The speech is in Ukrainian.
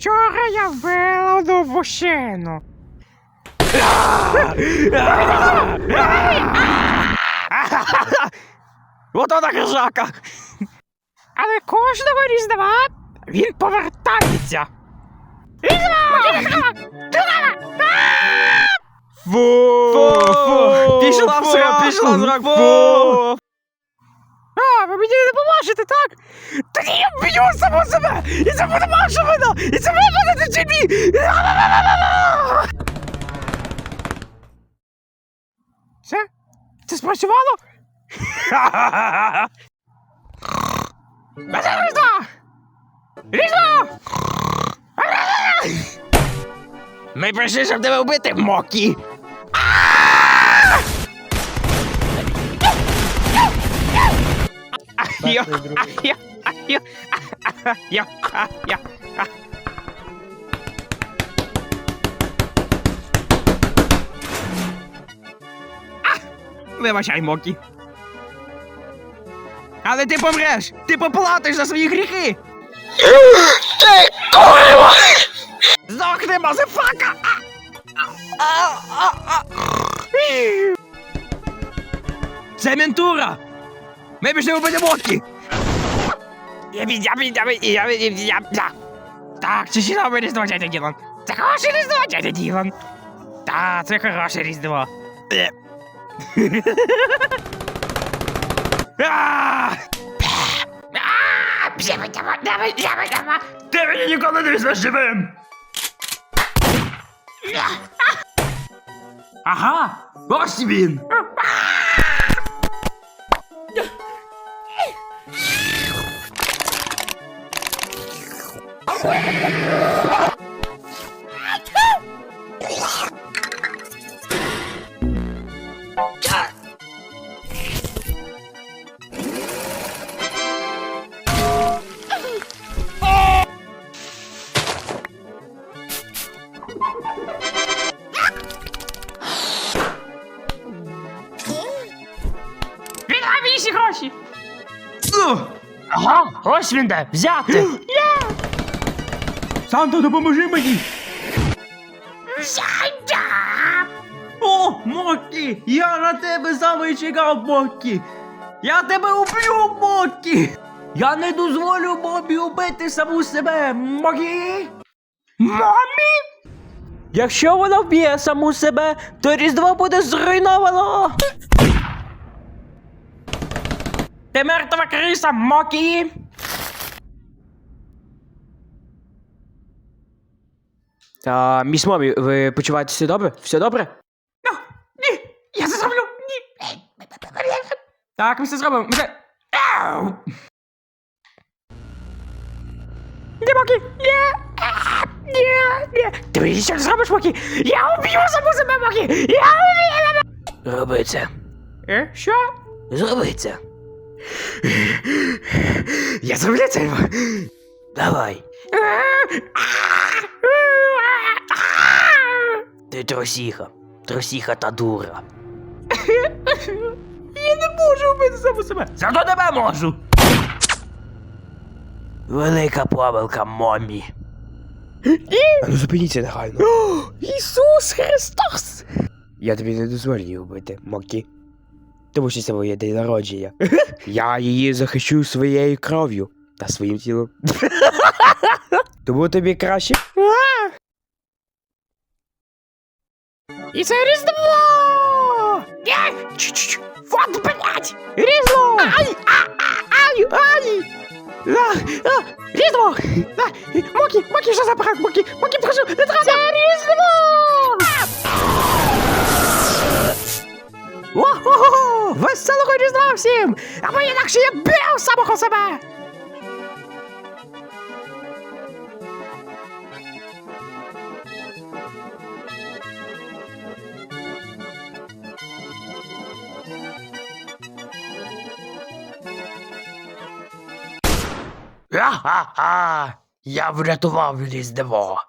Вчора я вбила одну мужчину. Вот вона хижака! Але кожного різдва він повертається. Фу! Пішла в срак, пішла в срак! Фу! Поможете, так? Тоді я вб'ю саму себе! І це буде ваша вина! І це ви будете чи ні! Це? Спрацювало? Різдва! Різдва! Ми прийшли, щоб тебе вбити, Мокі! Йо, йо, йо, йо, йо. Вибачай, Мокі. Але ти помреш! Ти поплатиш за свої гріхи! Ти курва! Здохни, мазефака! Це ментура! Ми пішли я- я. Так, це чудове різдво, дядя Ділан. Це хороше різдво, дядя Ділан. Так, це хороше різдво. Е. Ти мені ніколи не візьмеш живим! Ага, ось він! Ага, ось він де, взяти! Санта, допоможи мені! Санта! О, Мокі! Я на тебе саме чекав, Мокі! Я тебе уб'ю, Мокі! Я не дозволю Бобі убити саму себе, Мокі! Мамі! Якщо вона вб'є саму себе, то Різдво буде зруйновано! Ти мертва криса, Мокі! Та, міс Мобі, ви почуваєтеся добре? Все добре? Ну, ні! Я це зроблю! Ні! Так, ми все зробимо. Ми це... Ау! Ні, Мокі! Ні! А, Ні! Ні! Ти мені що зробиш, Мокі? Я уб'ю саму себе, Мокі! Я уб'ю себе! Роби це. Е, що? Зроби це. Я зроблю це! Давай. Е, Ти тросіха. Тросіха та дура. Я не можу вбити саму себе! Зато тебе можу. Велика помилка, момі. А ну зупиніться негайно. Ісус Христос! Я тобі не дозволю вбити, Мокі. Тому що це моє день народження. Я її захищу своєю кров'ю та своїм тілом. Тому тобі краще. І це Різдво! Ні! Чу-чу-чу! Вот, блядь! Різдво! Ай! А, а, ай! Ай! А, а, Різдво! А, Мокі, Мокі, що за апарат? Мокі, Мокі, прошу, не треба! Це Різдво! О-хо-хо! Веселого Різдва всім! Або інакше я бив самого себе! Ха-ха-ха! Я врятував Різдво.